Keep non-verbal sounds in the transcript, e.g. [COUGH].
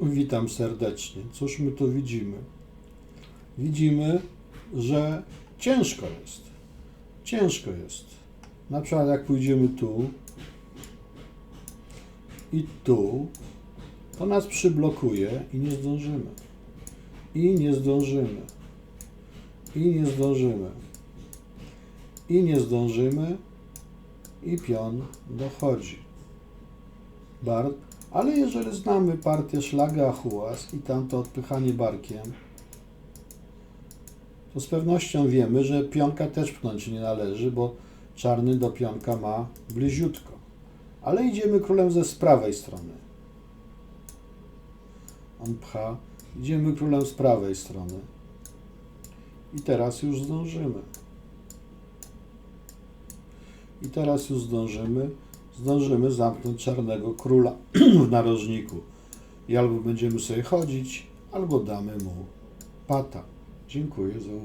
Witam serdecznie. Cóż my tu widzimy? Widzimy, że ciężko jest. Ciężko jest. Na przykład jak pójdziemy tu i tu, to nas przyblokuje i nie zdążymy. I nie zdążymy. I nie zdążymy. I nie zdążymy. I pion dochodzi. Bar, ale jeżeli znamy partię szlaga Achuas i tamto odpychanie barkiem, to z pewnością wiemy, że pionka też pchnąć nie należy, bo czarny do pionka ma bliziutko. Ale idziemy królem ze z prawej strony. On pcha. Idziemy królem z prawej strony. I teraz już zdążymy. I teraz już zdążymy. Zdążymy zamknąć czarnego króla [CLEARS THROAT] w narożniku. I albo będziemy sobie chodzić, albo damy mu pata. Dziękuję za uwagę.